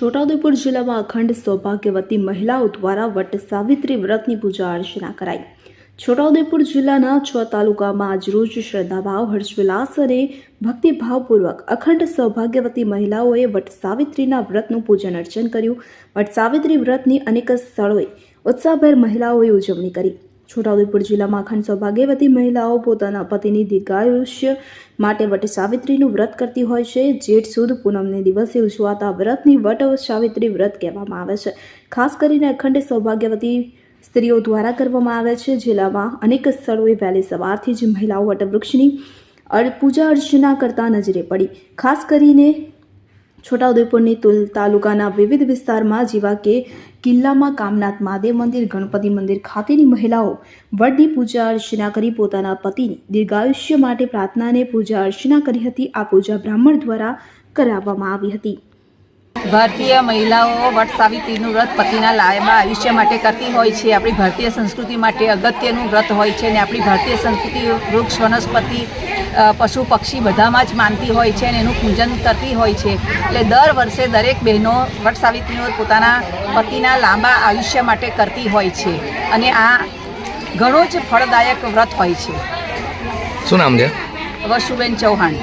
છોટાઉદેપુર જિલ્લામાં અખંડ સૌભાગ્યવતી મહિલાઓ દ્વારા વટ સાવિત્રી વ્રતની પૂજા અર્ચના કરાઈ. છોટાઉદેપુર જિલ્લાના છ તાલુકામાં આજરોજ શ્રદ્ધાભાવ હર્ષવિલાસ અને ભક્તિભાવપૂર્વક અખંડ સૌભાગ્યવતી મહિલાઓએ વટ સાવિત્રીના વ્રતનું પૂજન અર્ચન કર્યું. વટ સાવિત્રી વ્રતની અનેક સ્થળોએ ઉત્સાહભેર મહિલાઓએ ઉજવણી કરી. છોટાઉદેપુર જિલ્લામાં અખંડ સૌભાગ્યવતી મહિલાઓ પોતાના પતિની દીર્ઘાયુષ્ય માટે વટ સાવિત્રીનું વ્રત કરતી હોય છે. જેઠ સુદ પૂનમને દિવસે ઉજવાતા વ્રતની વટ સાવિત્રી વ્રત કહેવામાં આવે છે. ખાસ કરીને અખંડ સૌભાગ્યવતી સ્ત્રીઓ દ્વારા કરવામાં આવે છે. જિલ્લામાં અનેક સ્થળોએ વહેલી સવારથી જ મહિલાઓ વટવૃક્ષની પૂજા અર્ચના કરતા નજરે પડી. ખાસ કરીને છોટાઉદેપુરની તુલ તાલુકાના વિવિધ વિસ્તારમાં જેવા કે કિલ્લામાં કામનાથ મહાદેવ મંદિર, ગણપતિ મંદિર ખાતેની મહિલાઓ વડની પૂજા અર્ચના કરી પોતાના પતિની દીર્ઘાયુષ્ય માટે પ્રાર્થનાને પૂજા અર્ચના કરી હતી. આ પૂજા બ્રાહ્મણ દ્વારા કરાવવામાં આવી હતી. ભારતીય મહિલાઓ વટ સાવિત્રીનું વ્રત પતિના લાંબા આયુષ્ય માટે કરતી હોય છે. આપણી ભારતીય સંસ્કૃતિ માટે અગત્યનું વ્રત હોય છે અને આપણી ભારતીય સંસ્કૃતિ વૃક્ષ વનસ્પતિ પશુ પક્ષી બધામાં જ માનતી હોય છે અને એનું પૂજન કરતી હોય છે. એટલે દર વર્ષે દરેક બહેનો વટ સાવિત્રીનું પોતાના પતિના લાંબા આયુષ્ય માટે કરતી હોય છે અને આ ઘણો જ ફળદાયક વ્રત હોય છે. શું નામ છે? વસુબેન ચૌહાણ.